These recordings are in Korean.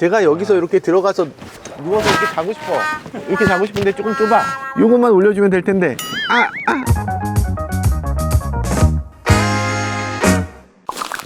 제가 여기서 이렇게 들어가서 누워서 이렇게 자고 싶어. 이렇게 자고 싶은데 조금 좁아. 요것만 올려주면 될 텐데. 아, 아.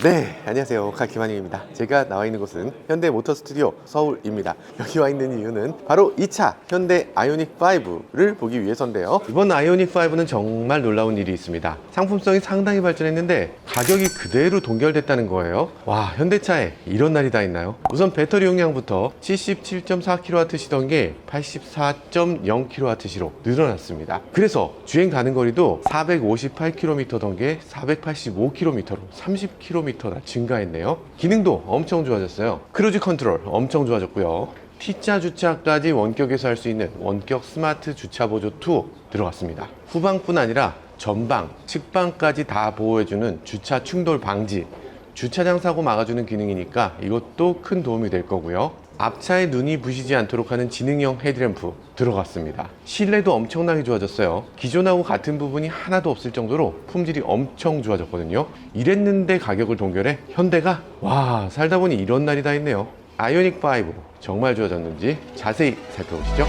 네, 안녕하세요. 가기만입니다. 제가 나와 있는 곳은 현대 모터 스튜디오 서울입니다. 여기 와 있는 이유는 바로 이차 현대 아이오닉 5를 보기 위해서인데요. 이번 아이오닉 5는 정말 놀라운 일이 있습니다. 상품성이 상당히 발전했는데 가격이 그대로 동결됐다는 거예요. 와, 현대차에 이런 날이 다 있나요? 우선 배터리 용량부터 77.4kW시던 게 84.0kW시로 늘어났습니다. 그래서 주행 가는 거리도 458km던 게 485km로 30km 나 증가했네요. 기능도 엄청 좋아졌어요. 크루즈 컨트롤 엄청 좋아졌고요. T자 주차까지 원격에서 할 수 있는 원격 스마트 주차 보조 2 들어갔습니다. 후방뿐 아니라 전방, 측방까지 다 보호해주는 주차 충돌 방지, 주차장 사고 막아주는 기능이니까 이것도 큰 도움이 될 거고요. 앞차에 눈이 부시지 않도록 하는 지능형 헤드램프 들어갔습니다. 실내도 엄청나게 좋아졌어요. 기존하고 같은 부분이 하나도 없을 정도로 품질이 엄청 좋아졌거든요. 이랬는데 가격을 동결해 현대가 와 살다 보니 이런 날이 다 있네요. 아이오닉 5 정말 좋아졌는지 자세히 살펴보시죠.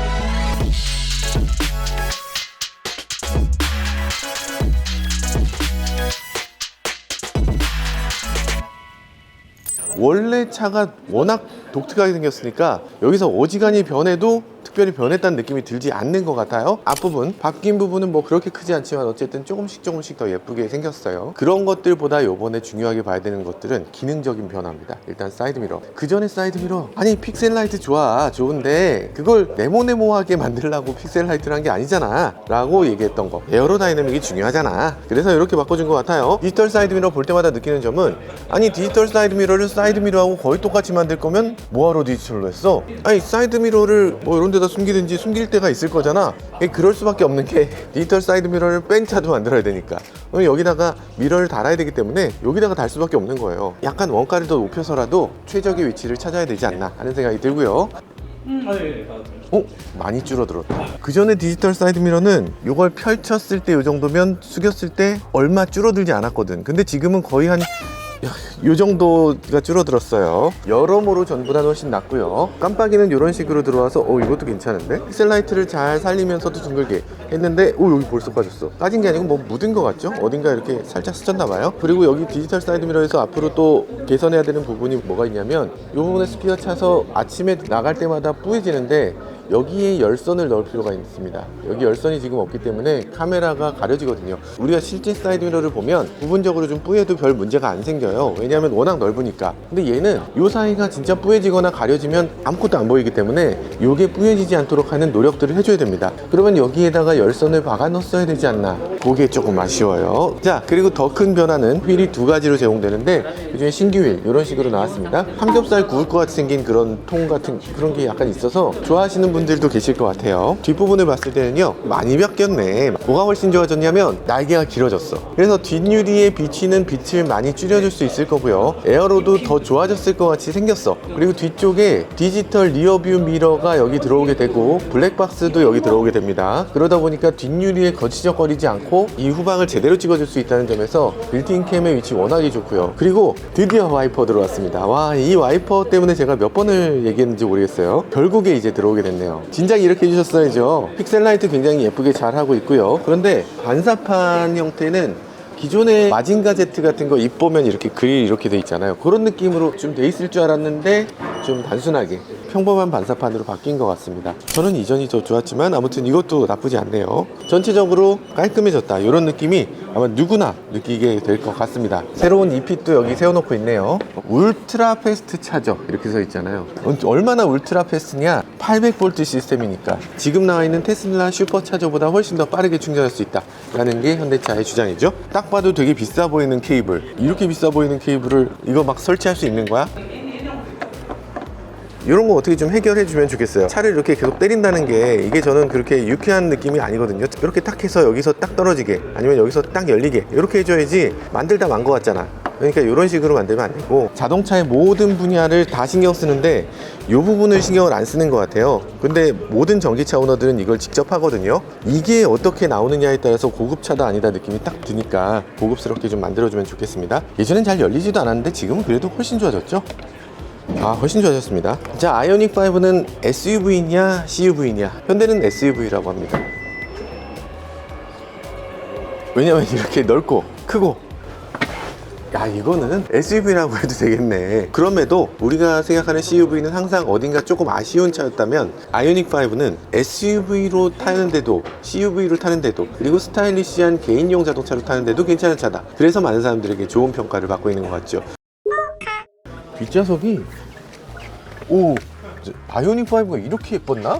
원래 차가 워낙 독특하게 생겼으니까 여기서 어지간히 변해도 특별히 변했다는 느낌이 들지 않는 것 같아요. 앞부분, 바뀐 부분은 뭐 그렇게 크지 않지만 어쨌든 조금씩 조금씩 더 예쁘게 생겼어요. 그런 것들보다 요번에 중요하게 봐야 되는 것들은 기능적인 변화입니다. 일단 사이드미러. 그 전에 사이드미러, 아니 픽셀라이트 좋아, 좋은데 그걸 네모네모하게 만들려고 픽셀라이트를 한 게 아니잖아. 라고 얘기했던 거. 에어로 다이내믹이 중요하잖아. 그래서 이렇게 바꿔준 것 같아요. 디지털 사이드미러 볼 때마다 느끼는 점은 아니 디지털 사이드미러를 사이드미러하고 거의 똑같이 만들 거면 뭐하러 디지털로 했어? 아니 사이드미러를 뭐 이런 데다 숨기든지 숨길 때가 있을 거잖아. 그럴 수밖에 없는 게 디지털 사이드 미러를 뺀 차도 만들어야 되니까. 여기다가 미러를 달아야 되기 때문에 여기다가 달 수밖에 없는 거예요. 약간 원가를 더 높여서라도 최적의 위치를 찾아야 되지 않나 하는 생각이 들고요. 어? 많이 줄어들었다. 그 전에 디지털 사이드 미러는 이걸 펼쳤을 때 이 정도면 숙였을 때 얼마 줄어들지 않았거든. 근데 지금은 거의 한 이 정도가 줄어들었어요. 여러모로 전보다 훨씬 낫고요. 깜빡이는 이런 식으로 들어와서 어 이것도 괜찮은데? 픽셀라이트를 잘 살리면서도 둥글게 했는데 오 여기 벌써 빠졌어. 빠진 게 아니고 뭐 묻은 것 같죠? 어딘가 이렇게 살짝 스쳤나 봐요. 그리고 여기 디지털 사이드 미러에서 앞으로 또 개선해야 되는 부분이 뭐가 있냐면 이 부분에 스피어 차서 아침에 나갈 때마다 뿌얘지는데 여기에 열선을 넣을 필요가 있습니다. 여기 열선이 지금 없기 때문에 카메라가 가려지거든요. 우리가 실제 사이드 미러를 보면 부분적으로 좀 뿌얘도 별 문제가 안 생겨요. 왜냐하면 워낙 넓으니까. 근데 얘는 이 사이가 진짜 뿌얘지거나 가려지면 아무것도 안 보이기 때문에 이게 뿌얘지지 않도록 하는 노력들을 해줘야 됩니다. 그러면 여기에다가 열선을 박아 넣었어야 되지 않나. 그게 조금 아쉬워요. 자, 그리고 더 큰 변화는 휠이 두 가지로 제공되는데 그중에 신규 휠 이런 식으로 나왔습니다. 삼겹살 구울 것 같이 생긴 그런 통 같은 그런 게 약간 있어서 좋아하시는 분들도 계실 것 같아요. 뒷부분을 봤을 때는요 많이 바뀌었네. 뭐가 훨씬 좋아졌냐면 날개가 길어졌어. 그래서 뒷유리에 비치는 빛을 많이 줄여줄 수 있을 거고요. 에어로도 더 좋아졌을 것 같이 생겼어. 그리고 뒤쪽에 디지털 리어뷰 미러가 여기 들어오게 되고 블랙박스도 여기 들어오게 됩니다. 그러다 보니까 뒷유리에 거치적거리지 않고 이 후방을 제대로 찍어줄 수 있다는 점에서 빌트인 캠의 위치 워낙에 좋고요. 그리고 드디어 와이퍼 들어왔습니다. 와, 이 와이퍼 때문에 제가 몇 번을 얘기했는지 모르겠어요. 결국에 이제 들어오게 됐네요. 진작 이렇게 해주셨어야죠. 픽셀라이트 굉장히 예쁘게 잘 하고 있고요. 그런데 반사판 형태는 기존의 마징가 제트 같은 거 입보면 이렇게 그릴 이렇게 돼 있잖아요. 그런 느낌으로 좀 돼 있을 줄 알았는데 좀 단순하게 평범한 반사판으로 바뀐 것 같습니다. 저는 이전이 더 좋았지만 아무튼 이것도 나쁘지 않네요. 전체적으로 깔끔해졌다. 이런 느낌이 아마 누구나 느끼게 될 것 같습니다. 새로운 이핏도 여기 세워놓고 있네요. 울트라 패스트 차저 이렇게 써 있잖아요. 얼마나 울트라 패스트냐? 800V 시스템이니까 지금 나와 있는 테슬라 슈퍼 차저보다 훨씬 더 빠르게 충전할 수 있다 라는 게 현대차의 주장이죠. 딱 봐도 되게 비싸 보이는 케이블. 이렇게 비싸 보이는 케이블을 이거 막 설치할 수 있는 거야? 이런 거 어떻게 좀 해결해 주면 좋겠어요. 차를 이렇게 계속 때린다는 게 이게 저는 그렇게 유쾌한 느낌이 아니거든요. 이렇게 딱 해서 여기서 딱 떨어지게 아니면 여기서 딱 열리게 이렇게 해줘야지 만들다 만 거 같잖아. 그러니까 이런 식으로 만들면 안 되고 자동차의 모든 분야를 다 신경 쓰는데 이 부분을 신경을 안 쓰는 것 같아요. 근데 모든 전기차 오너들은 이걸 직접 하거든요. 이게 어떻게 나오느냐에 따라서 고급차다 아니다 느낌이 딱 드니까 고급스럽게 좀 만들어주면 좋겠습니다. 예전엔 잘 열리지도 않았는데 지금은 그래도 훨씬 좋아졌죠. 아 훨씬 좋아졌습니다. 자 아이오닉 5는 SUV냐 CUV냐? 현대는 SUV라고 합니다. 왜냐면 이렇게 넓고 크고. 야 이거는 SUV라고 해도 되겠네. 그럼에도 우리가 생각하는 CUV는 항상 어딘가 조금 아쉬운 차였다면 아이오닉 5는 SUV로 타는데도 CUV로 타는데도 그리고 스타일리시한 개인용 자동차로 타는데도 괜찮은 차다. 그래서 많은 사람들에게 좋은 평가를 받고 있는 것 같죠 뒷좌석이 오 저, 아이오닉 5가 이렇게 예뻤나?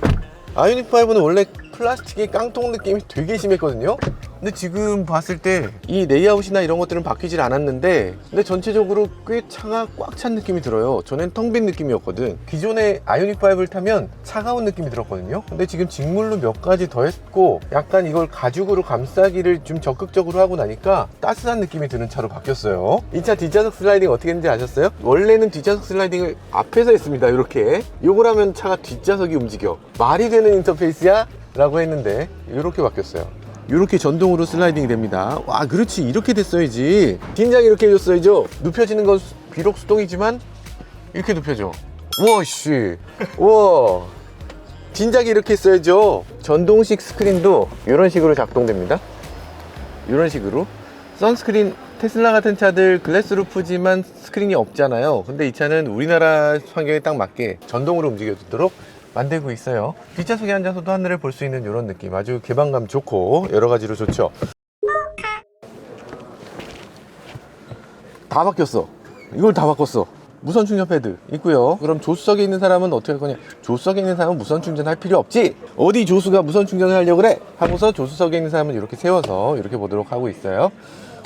아이오닉 5는 원래 플라스틱의 깡통 느낌이 되게 심했거든요 근데 지금 봤을 때 이 레이아웃이나 이런 것들은 바뀌질 않았는데 근데 전체적으로 꽤 차가 꽉 찬 느낌이 들어요. 전엔 텅 빈 느낌이었거든. 기존의 아이오닉 5를 타면 차가운 느낌이 들었거든요. 근데 지금 직물로 몇 가지 더 했고 약간 이걸 가죽으로 감싸기를 좀 적극적으로 하고 나니까 따스한 느낌이 드는 차로 바뀌었어요. 이 차 뒷좌석 슬라이딩 어떻게 했는지 아셨어요? 원래는 뒷좌석 슬라이딩을 앞에서 했습니다 이렇게. 요걸 하면 차가 뒷좌석이 움직여. 말이 되는 인터페이스야? 라고 했는데 이렇게 바뀌었어요 이렇게 전동으로 슬라이딩이 됩니다. 와 그렇지. 이렇게 됐어야지. 긴장이 이렇게 해줬어야죠. 눕혀지는 건 수- 비록 수동이지만 이렇게 눕혀져 와씨. 와. 진작에 이렇게 했어야죠. 전동식 스크린도 이런 식으로 작동됩니다. 이런 식으로. 선스크린 테슬라 같은 차들 글래스 루프지만 스크린이 없잖아요. 근데 이 차는 우리나라 환경에 딱 맞게 전동으로 움직여주도록 만들고 있어요. 뒷좌석에 앉아서도 하늘을 볼 수 있는 이런 느낌. 아주 개방감 좋고 여러 가지로 좋죠. 다 바뀌었어. 이걸 다 바꿨어. 무선 충전 패드 있고요. 그럼 조수석에 있는 사람은 어떻게 할 거냐? 조수석에 있는 사람은 무선 충전할 필요 없지? 어디 조수가 무선 충전을 하려고 그래? 하고서 조수석에 있는 사람은 이렇게 세워서 이렇게 보도록 하고 있어요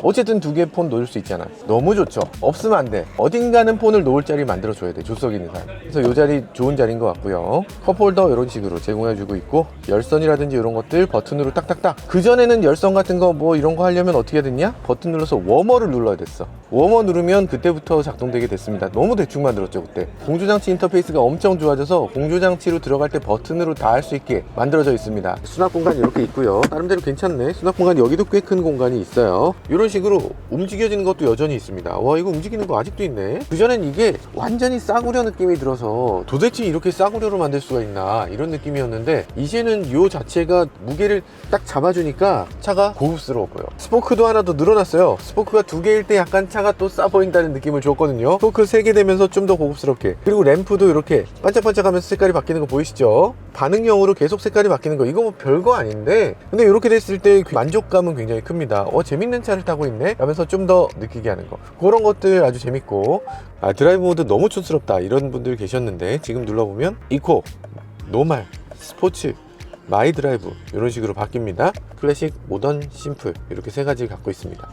어쨌든 두 개 폰 놓을 수 있잖아 너무 좋죠? 없으면 안돼. 어딘가는 폰을 놓을 자리 만들어 줘야 돼 조수석에 있는 사람. 그래서 이 자리 좋은 자리인 것 같고요. 컵홀더 이런 식으로 제공해 주고 있고 열선이라든지 이런 것들 버튼으로 딱딱딱. 그전에는 열선 같은 거 뭐 이런 거 하려면 어떻게 됐냐? 버튼 눌러서 워머를 눌러야 됐어. 워머 누르면 그때부터 작동되게 됐습니다. 너무 대충 만들었죠 그때. 공조장치 인터페이스가 엄청 좋아져서 공조장치로 들어갈 때 버튼으로 다 할 수 있게 만들어져 있습니다. 수납 공간 이렇게 있고요. 나름대로 괜찮네. 수납 공간 여기도 꽤 큰 공간이 있어요. 이런 식으로 움직여지는 것도 여전히 있습니다. 와 이거 움직이는 거 아직도 있네. 그전엔 이게 완전히 싸구려 느낌이 들어서 도대체 이렇게 싸구려로 만들 수가 있나 이런 느낌이었는데 이제는 요 자체가 무게를 딱 잡아주니까 차가 고급스러워 보여 스포크도 하나 더 늘어났어요. 스포크가 두 개일 때 약간 차가 또 싸 보인다는 느낌을 줬거든요. 스포크 세 개 되면서 좀 더 고급스럽게. 그리고 램프도 이렇게 반짝반짝하면서 색깔이 바뀌는 거 보이시죠? 반응형으로 계속 색깔이 바뀌는 거. 이거 뭐 별거 아닌데. 근데 이렇게 됐을 때 만족감은 굉장히 큽니다. 어 재밌는 차를 타고 있네 하면서 좀 더 느끼게 하는 거. 그런 것들 아주 재밌고. 아 드라이브 모드 너무 촌스럽다. 이런 분들 계셨는데 지금 눌러보면 이코 노말 스포츠 마이 드라이브 이런 식으로 바뀝니다. 클래식 모던 심플 이렇게 세 가지를 갖고 있습니다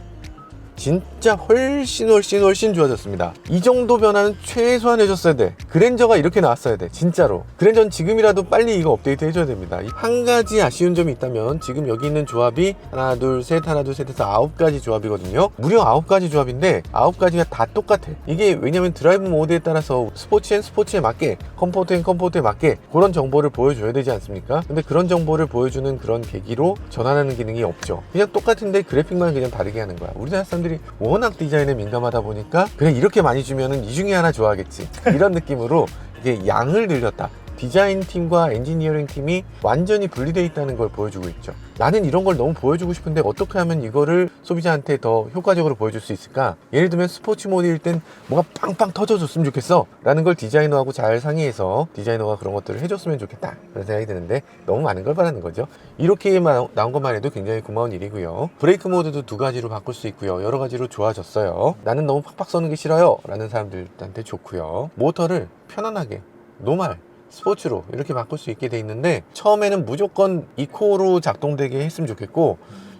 진짜 훨씬 훨씬 훨씬 좋아졌습니다. 이 정도 변화는 최소한 해줬어야 돼 그랜저가 이렇게 나왔어야 돼 진짜로. 그랜저는 지금이라도 빨리 이거 업데이트 해줘야 됩니다. 이한 가지 아쉬운 점이 있다면 지금 여기 있는 조합이 하나 둘 셋 하나 둘 셋 해서 아홉 가지 조합이거든요. 무려 아홉 가지 조합인데 아홉 가지가 다 똑같아. 이게 왜냐면 드라이브 모드에 따라서 스포츠엔 스포츠에 맞게 컴포트엔 컴포트에 맞게 그런 정보를 보여줘야 되지 않습니까? 근데 그런 정보를 보여주는 그런 계기로 전환하는 기능이 없죠. 그냥 똑같은데 그래픽만 그냥 다르게 하는 거야. 우리나라 사람들 이 워낙 디자인에 민감하다 보니까 그냥 이렇게 많이 주면은 이 중에 하나 좋아하겠지 이런 느낌으로 이게 양을 늘렸다 디자인 팀과 엔지니어링 팀이 완전히 분리되어 있다는 걸 보여주고 있죠. 나는 이런 걸 너무 보여주고 싶은데 어떻게 하면 이거를 소비자한테 더 효과적으로 보여줄 수 있을까? 예를 들면 스포츠 모드일 땐 뭐가 빵빵 터져줬으면 좋겠어. 라는 걸 디자이너하고 잘 상의해서 디자이너가 그런 것들을 해줬으면 좋겠다. 그런 생각이 드는데 너무 많은 걸 바라는 거죠. 이렇게만 나온 것만 해도 굉장히 고마운 일이고요. 브레이크 모드도 두 가지로 바꿀 수 있고요. 여러 가지로 좋아졌어요. 나는 너무 팍팍 쏘는 게 싫어요. 라는 사람들한테 좋고요. 모터를 편안하게 노말 스포츠로 이렇게 바꿀 수 있게 돼 있는데 처음에는 무조건 이코로 작동되게 했으면 좋겠고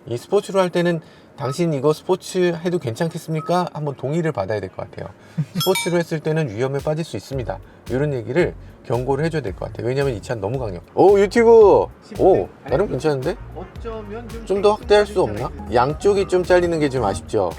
이 스포츠로 할 때는 당신 이거 스포츠 해도 괜찮겠습니까? 한번 동의를 받아야 될 것 같아요. 스포츠로 했을 때는 위험에 빠질 수 있습니다. 이런 얘기를 경고를 해줘야 될 것 같아요. 왜냐면 이 차는 너무 강력. 오 유튜브. 오 나름 괜찮은데? 어쩌면 좀 더 확대할 수 없나? 양쪽이 좀 잘리는 게 좀 아쉽죠.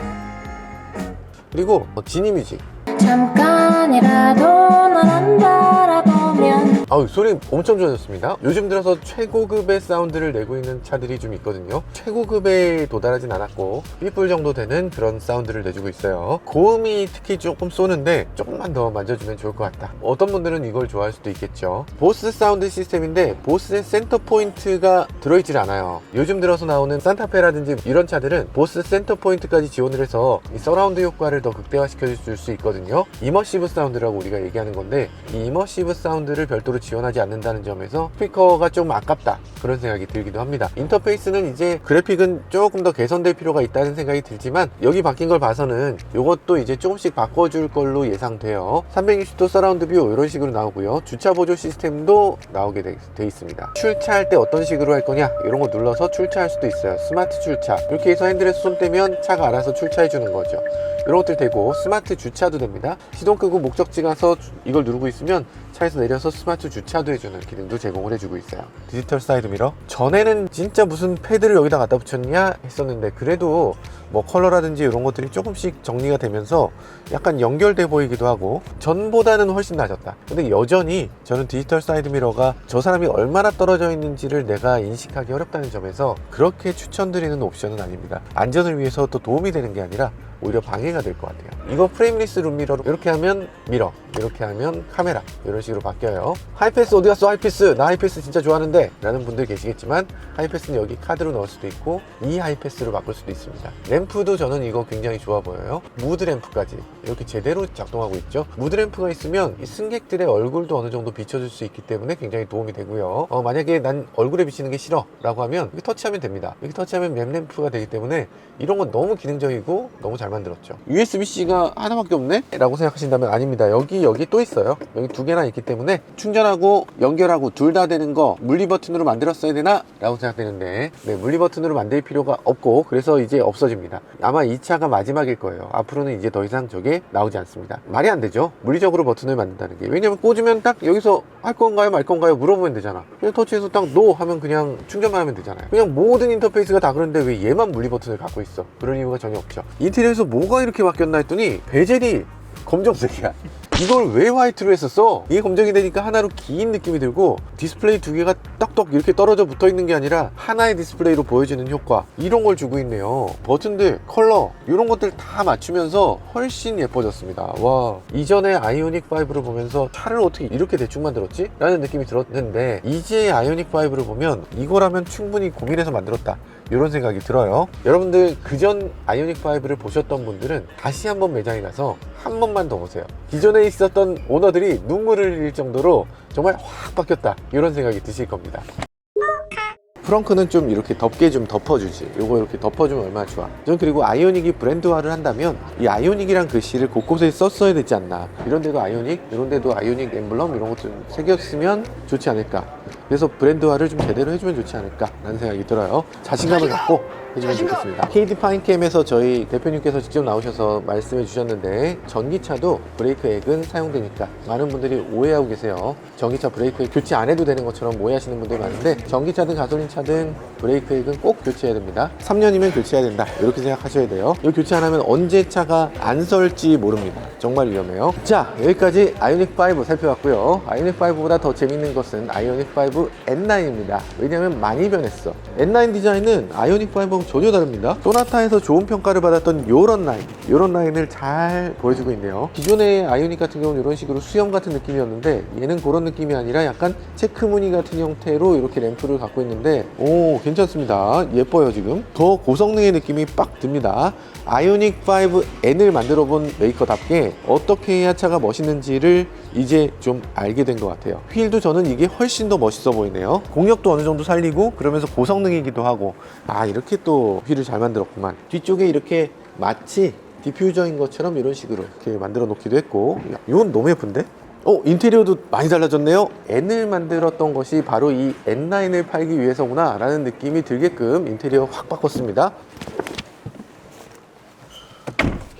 그리고 어, 지니 뮤직. 잠깐이라도 널 앉아라보면 아우 소리 엄청 좋아졌습니다. 요즘 들어서 최고급의 사운드를 내고 있는 차들이 좀 있거든요. 최고급에 도달하진 않았고 삐뿔 정도 되는 그런 사운드를 내주고 있어요. 고음이 특히 조금 쏘는데 조금만 더 만져주면 좋을 것 같다. 어떤 분들은 이걸 좋아할 수도 있겠죠. 보스 사운드 시스템인데 보스의 센터 포인트가 들어있질 않아요. 요즘 들어서 나오는 산타페라든지 이런 차들은 보스 센터 포인트까지 지원을 해서 이 서라운드 효과를 더 극대화시켜 줄 수 있거든요. 이머시브 사운드라고 우리가 얘기하는 건데 이 이머시브 사운드를 별도로 지원하지 않는다는 점에서 스피커가 좀 아깝다. 그런 생각이 들기도 합니다. 인터페이스는 이제 그래픽은 조금 더 개선될 필요가 있다는 생각이 들지만 여기 바뀐 걸 봐서는 이것도 이제 조금씩 바꿔줄 걸로 예상돼요. 360도 서라운드 뷰 이런 식으로 나오고요. 주차 보조 시스템도 나오게 돼, 돼 있습니다. 출차할 때 어떤 식으로 할 거냐 이런 거 눌러서 출차할 수도 있어요. 스마트 출차. 이렇게 해서 핸들에서 손 떼면 차가 알아서 출차해 주는 거죠. 이런 것들 되고 스마트 주차도 됩니다. 시동 끄고 목적지 가서 주- 이걸 누르고 있으면 차에서 내려서 스마트 주차도 해주는 기능도 제공을 해주고 있어요. 디지털 사이드 미러? 전에는 진짜 무슨 패드를 여기다 갖다 붙였냐 했었는데 그래도 뭐 컬러라든지 이런 것들이 조금씩 정리가 되면서 약간 연결돼 보이기도 하고 전보다는 훨씬 나아졌다. 근데 여전히 저는 디지털 사이드 미러가 저 사람이 얼마나 떨어져 있는지를 내가 인식하기 어렵다는 점에서 그렇게 추천드리는 옵션은 아닙니다. 안전을 위해서 또 도움이 되는 게 아니라 오히려 방해가 될 것 같아요. 이거 프레임리스 룸미러로 이렇게 하면 미러 이렇게 하면 카메라 이런 식으로 바뀌어요. 하이패스 어디 갔어? 하이패스. 나 하이패스 진짜 좋아하는데. 라는 분들 계시겠지만 하이패스는 여기 카드로 넣을 수도 있고 이 하이패스로 바꿀 수도 있습니다. 램프도 저는 이거 굉장히 좋아 보여요. 무드 램프까지 이렇게 제대로 작동하고 있죠. 무드 램프가 있으면 이 승객들의 얼굴도 어느 정도 비춰줄 수 있기 때문에 굉장히 도움이 되고요. 어, 만약에 난 얼굴에 비치는 게 싫어 라고 하면 이렇게 터치하면 됩니다. 이렇게 터치하면 맵 램프가 되기 때문에 이런 건 너무 기능적이고 너무 잘 만들었죠. USB-C가 하나밖에 없네? 라고 생각하신다면 아닙니다. 여기 여기 또 있어요. 여기 두 개나 있기 때문에 충전하고 연결하고 둘 다 되는 거 물리 버튼으로 만들었어야 되나? 라고 생각되는데 네, 물리 버튼으로 만들 필요가 없고 그래서 이제 없어집니다. 아마 이 차가 마지막일 거예요. 앞으로는 이제 더 이상 저게 나오지 않습니다. 말이 안 되죠? 물리적으로 버튼을 만든다는 게. 왜냐면 꽂으면 딱 여기서 할 건가요? 말 건가요? 물어보면 되잖아. 그냥 터치해서 딱노 하면 그냥 충전만 하면 되잖아요. 그냥 모든 인터페이스가 다 그런데 왜 얘만 물리 버튼을 갖고 있어? 그런 이유가 전혀 없죠. 인테리어 에서 뭐가 이렇게 바뀌었나 했더니 베젤이 검정색이야. 이걸 왜 화이트로 했었어? 이게 검정이 되니까 하나로 긴 느낌이 들고 디스플레이 두 개가 떡떡 이렇게 떨어져 붙어 있는 게 아니라 하나의 디스플레이로 보여지는 효과. 이런 걸 주고 있네요. 버튼들 컬러 이런 것들 다 맞추면서 훨씬 예뻐졌습니다. 와 이전에 아이오닉 5를 보면서 차를 어떻게 이렇게 대충 만들었지? 라는 느낌이 들었는데 이제 아이오닉 5를 보면 이거라면 충분히 고민해서 만들었다 이런 생각이 들어요. 여러분들 그전 아이오닉 5를 보셨던 분들은 다시 한번 매장에 가서 한 번만 더 보세요. 기존에 있었던 오너들이 눈물을 흘릴 정도로 정말 확 바뀌었다. 이런 생각이 드실 겁니다. 프렁크는 좀 이렇게 덮게 좀 덮어주지. 요거 이렇게 덮어주면 얼마나 좋아. 저는 그리고 아이오닉이 브랜드화를 한다면 이 아이오닉이란 글씨를 곳곳에 썼어야 되지 않나. 이런 데도 아이오닉 이런 데도 아이오닉 엠블럼 이런 것도 좀 새겼으면 좋지 않을까 그래서 브랜드화를 좀 제대로 해주면 좋지 않을까 라는 생각이 들어요. 자신감을 갖고 해주면 좋겠습니다. KD 파인캠에서 저희 대표님께서 직접 나오셔서 말씀해 주셨는데 전기차도 브레이크액은 사용되니까 많은 분들이 오해하고 계세요. 전기차 브레이크액 교체 안 해도 되는 것처럼 오해하시는 분들이 많은데 전기차든 가솔린 차든 브레이크액은 꼭 교체해야 됩니다. 3년이면 교체해야 된다. 이렇게 생각하셔야 돼요. 이 교체 안 하면 언제 차가 안 설지 모릅니다. 정말 위험해요. 자 여기까지 아이오닉 5 살펴봤고요. 아이오닉 5보다 더 재밌는 것은 아이오닉 5 N9입니다. 왜냐면 많이 변했어. N9 디자인은 아이오닉 5하고 전혀 다릅니다. 소나타에서 좋은 평가를 받았던 요런 라인 요런 라인을 잘 보여주고 있네요. 기존의 아이오닉 같은 경우는 이런 식으로 수염 같은 느낌이었는데 얘는 그런 느낌이 아니라 약간 체크 무늬 같은 형태로 이렇게 램프를 갖고 있는데 오 괜찮습니다. 예뻐요 지금. 더 고성능의 느낌이 빡 듭니다. 아이오닉 5N을 만들어 본 메이커답게 어떻게 해야 차가 멋있는지를 이제 좀 알게 된 것 같아요. 휠도 저는 이게 훨씬 더 멋있어 보이네요. 공력도 어느 정도 살리고 그러면서 고성능이기도 하고. 아 이렇게 또 휠을 잘 만들었구만. 뒤쪽에 이렇게 마치 디퓨저인 것처럼 이런 식으로 이렇게 만들어 놓기도 했고. 야, 이건 너무 예쁜데? 어 인테리어도 많이 달라졌네요. N을 만들었던 것이 바로 이 N9을 팔기 위해서구나 라는 느낌이 들게끔 인테리어 확 바꿨습니다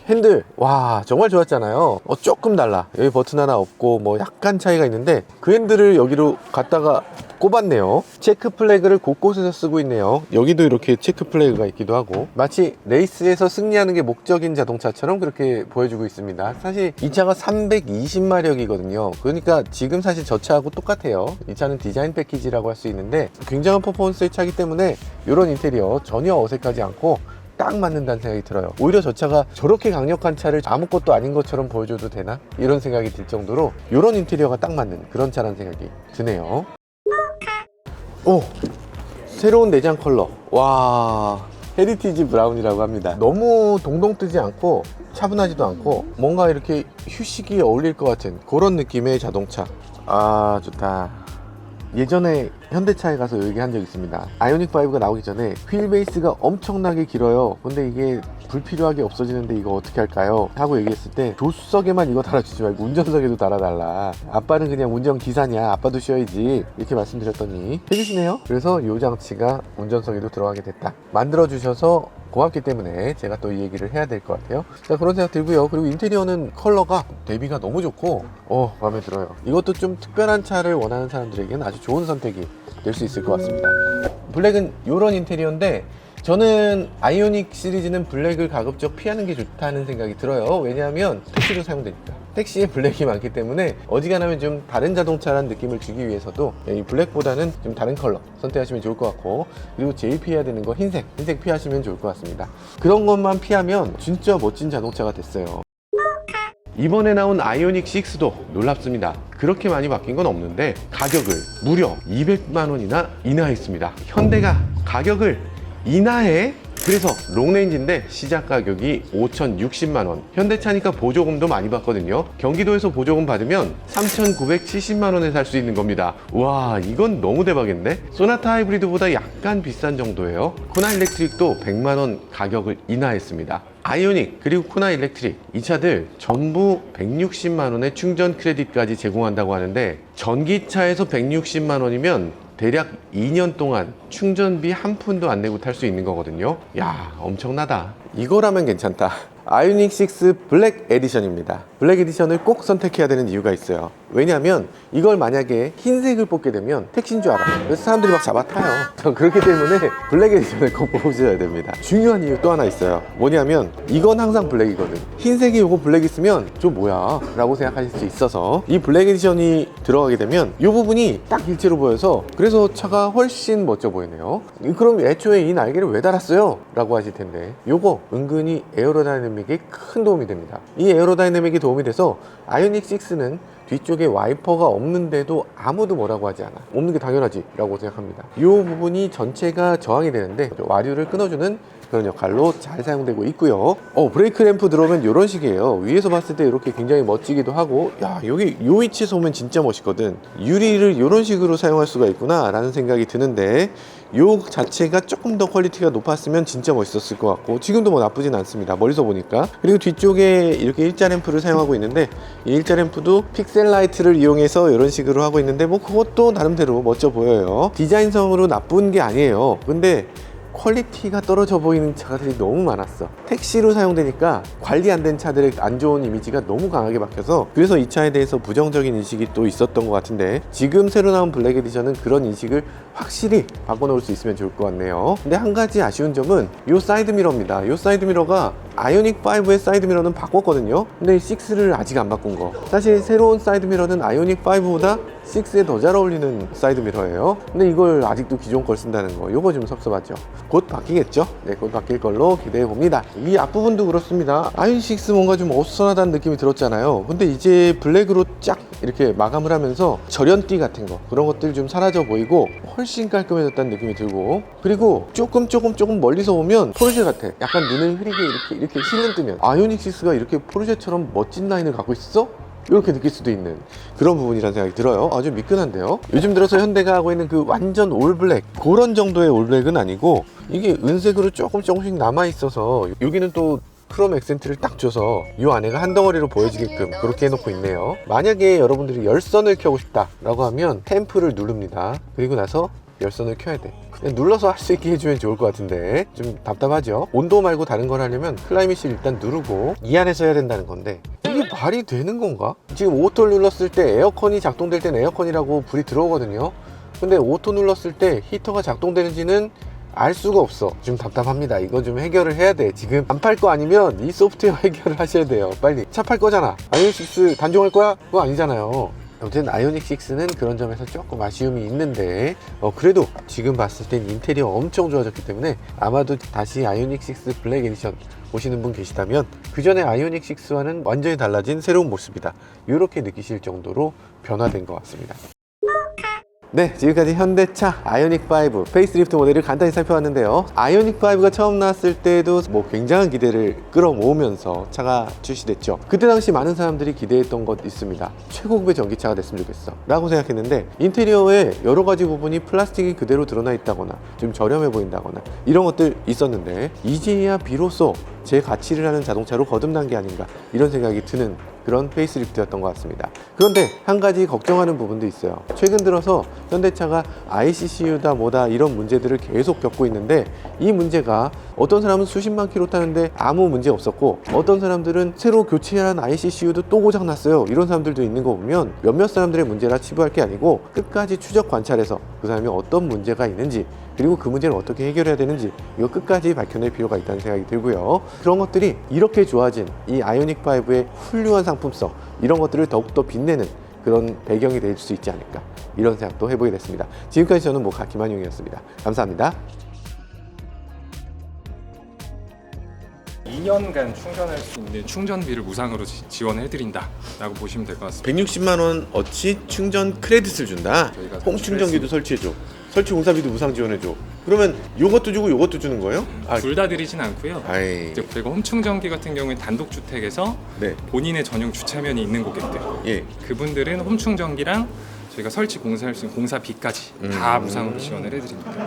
핸들 와 정말 좋았잖아요. 어, 조금 달라. 여기 버튼 하나 없고 뭐 약간 차이가 있는데 그 핸들을 여기로 갖다가 꼽았네요. 체크 플래그를 곳곳에서 쓰고 있네요. 여기도 이렇게 체크 플래그가 있기도 하고. 마치 레이스에서 승리하는 게 목적인 자동차처럼 그렇게 보여주고 있습니다. 사실 이 차가 320마력이거든요. 그러니까 지금 사실 저 차하고 똑같아요. 이 차는 디자인 패키지라고 할 수 있는데 굉장한 퍼포먼스의 차기 때문에 이런 인테리어 전혀 어색하지 않고 딱 맞는다는 생각이 들어요. 오히려 저 차가 저렇게 강력한 차를 아무것도 아닌 것처럼 보여줘도 되나? 이런 생각이 들 정도로 이런 인테리어가 딱 맞는 그런 차라는 생각이 드네요. 오! 새로운 내장 컬러. 와. 헤리티지 브라운이라고 합니다. 너무 동동 뜨지 않고 차분하지도 않고 뭔가 이렇게 휴식이 어울릴 것 같은 그런 느낌의 자동차. 아, 좋다. 예전에 현대차에 가서 얘기한 적 있습니다. 아이오닉 5가 나오기 전에 휠 베이스가 엄청나게 길어요. 근데 이게 불필요하게 없어지는데 이거 어떻게 할까요? 하고 얘기했을 때 조수석에만 이거 달아주지 말고 운전석에도 달아달라. 아빠는 그냥 운전 기사냐? 아빠도 쉬어야지. 이렇게 말씀드렸더니 해주시네요. 그래서 이 장치가 운전석에도 들어가게 됐다. 만들어 주셔서 고맙기 때문에 제가 또 이 얘기를 해야 될 것 같아요. 자, 그런 생각 들고요. 그리고 인테리어는 컬러가 대비가 너무 좋고, 어, 마음에 들어요. 이것도 좀 특별한 차를 원하는 사람들에게는 아주 좋은 선택이 될 수 있을 것 같습니다. 블랙은 이런 인테리어인데, 저는 아이오닉 시리즈는 블랙을 가급적 피하는 게 좋다는 생각이 들어요. 왜냐하면 택시로 사용되니까. 택시에 블랙이 많기 때문에 어지간하면 좀 다른 자동차라는 느낌을 주기 위해서도 이 블랙보다는 좀 다른 컬러 선택하시면 좋을 것 같고 그리고 제일 피해야 되는 거 흰색, 흰색 피하시면 좋을 것 같습니다. 그런 것만 피하면 진짜 멋진 자동차가 됐어요. 이번에 나온 아이오닉 6도 놀랍습니다. 그렇게 많이 바뀐 건 없는데 가격을 무려 200만 원이나 인하했습니다. 현대가 가격을 인하해 그래서 롱레인지인데 시작 가격이 5,060만 원. 현대차니까 보조금도 많이 받거든요. 경기도에서 보조금 받으면 3,970만 원에 살 수 있는 겁니다. 와, 이건 너무 대박인데? 소나타 하이브리드보다 약간 비싼 정도예요. 코나 일렉트릭도 100만 원 가격을 인하했습니다. 아이오닉 그리고 코나 일렉트릭. 이 차들 전부 160만 원의 충전 크레딧까지 제공한다고 하는데 전기차에서 160만 원이면 대략 2년 동안 충전비 한 푼도 안 내고 탈 수 있는 거거든요. 야, 엄청나다. 이거라면 괜찮다. 아이오닉 6 블랙 에디션입니다. 블랙 에디션을 꼭 선택해야 되는 이유가 있어요. 왜냐하면 이걸 만약에 흰색을 뽑게 되면 택시인 줄 알아. 그래서 사람들이 막 잡아타요. 전 그렇기 때문에 블랙 에디션을 꼭 뽑으셔야 됩니다. 중요한 이유 또 하나 있어요. 뭐냐면 이건 항상 블랙이거든. 흰색이 요거 블랙 있으면 저 뭐야? 라고 생각하실 수 있어서 이 블랙 에디션이 들어가게 되면 이 부분이 딱 일체로 보여서 그래서 차가 훨씬 멋져 보 이네요. 그럼 애초에 이 날개를 왜 달았어요? 라고 하실 텐데 요거 은근히 에어로다이내믹에 큰 도움이 됩니다. 이 에어로다이내믹이 도움이 돼서 아이오닉 6는 뒤쪽에 와이퍼가 없는데도 아무도 뭐라고 하지 않아. 없는 게 당연하지 라고 생각합니다. 이 부분이 전체가 저항이 되는데 와류를 끊어주는 그런 역할로 잘 사용되고 있고요. 어, 브레이크 램프 들어오면 이런 식이에요. 위에서 봤을 때 이렇게 굉장히 멋지기도 하고, 야, 여기 요 위치에서 오면 진짜 멋있거든. 유리를 이런 식으로 사용할 수가 있구나, 라는 생각이 드는데, 요 자체가 조금 더 퀄리티가 높았으면 진짜 멋있었을 것 같고, 지금도 뭐 나쁘진 않습니다. 멀리서 보니까. 그리고 뒤쪽에 이렇게 일자 램프를 사용하고 있는데, 이 일자 램프도 픽셀 라이트를 이용해서 이런 식으로 하고 있는데, 뭐 그것도 나름대로 멋져 보여요. 디자인성으로 나쁜 게 아니에요. 근데, 퀄리티가 떨어져 보이는 차들이 너무 많았어. 택시로 사용되니까 관리 안 된 차들의 안 좋은 이미지가 너무 강하게 박혀서 그래서 이 차에 대해서 부정적인 인식이 또 있었던 것 같은데 지금 새로 나온 블랙 에디션은 그런 인식을 확실히 바꿔놓을 수 있으면 좋을 것 같네요. 근데 한 가지 아쉬운 점은 이 사이드 미러입니다. 이 사이드 미러가 아이오닉 5의 사이드 미러는 바꿨거든요. 근데 이 6를 아직 안 바꾼 거. 사실 새로운 사이드 미러는 아이오닉 5보다 6에 더 잘 어울리는 사이드 미러예요. 근데 이걸 아직도 기존 걸 쓴다는 거. 요거 좀 섭섭하죠. 곧 바뀌겠죠? 네, 곧 바뀔 걸로 기대해 봅니다. 이 앞부분도 그렇습니다. 아이오닉 6 뭔가 좀 어수선하다는 느낌이 들었잖아요. 근데 이제 블랙으로 쫙 이렇게 마감을 하면서 절연띠 같은 거 그런 것들 좀 사라져 보이고 훨씬 깔끔해졌다는 느낌이 들고 그리고 조금 조금 조금 멀리서 오면 포르쉐 같아. 약간 눈을 흐리게 이렇게 이렇게 실눈 뜨면 아이오닉 6가 이렇게 포르쉐처럼 멋진 라인을 갖고 있어? 이렇게 느낄 수도 있는 그런 부분이라는 생각이 들어요. 아주 미끈한데요. 요즘 들어서 현대가 하고 있는 그 완전 올블랙 그런 정도의 올블랙은 아니고 이게 은색으로 조금 조금씩 남아 있어서 여기는 또 크롬 액센트를 딱 줘서 이 안에가 한 덩어리로 보여지게끔 그렇게 해놓고 있네요. 만약에 여러분들이 열선을 켜고 싶다 라고 하면 템프를 누릅니다. 그리고 나서 열선을 켜야 돼. 눌러서 할 수 있게 해주면 좋을 것 같은데 좀 답답하죠. 온도 말고 다른 걸 하려면 클라이밋을 일단 누르고 이 안에서 해야 된다는 건데 이게 말이 되는 건가? 지금 오토를 눌렀을 때 에어컨이 작동될 땐 에어컨이라고 불이 들어오거든요. 근데 오토 눌렀을 때 히터가 작동되는지는 알 수가 없어. 좀 답답합니다. 이거 좀 해결을 해야 돼. 지금 안 팔 거 아니면 이 소프트웨어 해결을 하셔야 돼요. 빨리. 차 팔 거잖아. 아이오닉 6 단종할 거야? 그거 아니잖아요. 아무튼 아이오닉 6는 그런 점에서 조금 아쉬움이 있는데 어, 그래도 지금 봤을 땐 인테리어 엄청 좋아졌기 때문에 아마도 다시 아이오닉 6 블랙 에디션 보시는 분 계시다면 그 전에 아이오닉 6와는 완전히 달라진 새로운 모습이다. 이렇게 느끼실 정도로 변화된 것 같습니다. 네, 지금까지 현대차 아이오닉 5 페이스리프트 모델을 간단히 살펴봤는데요. 아이오닉 5가 처음 나왔을 때도 뭐 굉장한 기대를 끌어모으면서 차가 출시됐죠. 그때 당시 많은 사람들이 기대했던 것 있습니다. 최고급의 전기차가 됐으면 좋겠어. 라고 생각했는데 인테리어에 여러 가지 부분이 플라스틱이 그대로 드러나 있다거나 좀 저렴해 보인다거나 이런 것들 있었는데 이제야 비로소 제 가치를 하는 자동차로 거듭난 게 아닌가 이런 생각이 드는 그런 페이스리프트였던 것 같습니다. 그런데 한 가지 걱정하는 부분도 있어요. 최근 들어서 현대차가 ICCU다 뭐다 이런 문제들을 계속 겪고 있는데 이 문제가 어떤 사람은 수십만 킬로 타는데 아무 문제 없었고 어떤 사람들은 새로 교체한 ICCU도 또 고장 났어요. 이런 사람들도 있는 거 보면 몇몇 사람들의 문제라 치부할 게 아니고 끝까지 추적 관찰해서 그 사람이 어떤 문제가 있는지 그리고 그 문제를 어떻게 해결해야 되는지 이거 끝까지 밝혀낼 필요가 있다는 생각이 들고요. 그런 것들이 이렇게 좋아진 이 아이오닉 5의 훌륭한 상품성 이런 것들을 더욱더 빛내는 그런 배경이 될 수 있지 않을까 이런 생각도 해보게 됐습니다. 지금까지 저는 모카 김한용이었습니다. 감사합니다. 2년간 충전할 수 있는 충전비를 무상으로 지- 지원해드린다라고 보시면 될 것 같습니다. 160만 원 어치 충전 크레딧을 준다. 저희가 홈 충전기도 설치해줘. 설치 공사비도 무상 지원해줘. 그러면 요것도 주고 요것도 주는 거예요? 아, 둘 다 드리진 않고요. 아이, 이제 그리고 홈충전기 같은 경우에 단독 주택에서 네, 본인의 전용 주차면이 있는 고객들, 예. 그분들은 홈충전기랑 저희가 설치 공사할 수 있는 공사비까지 다 무상으로 지원을 해드립니다.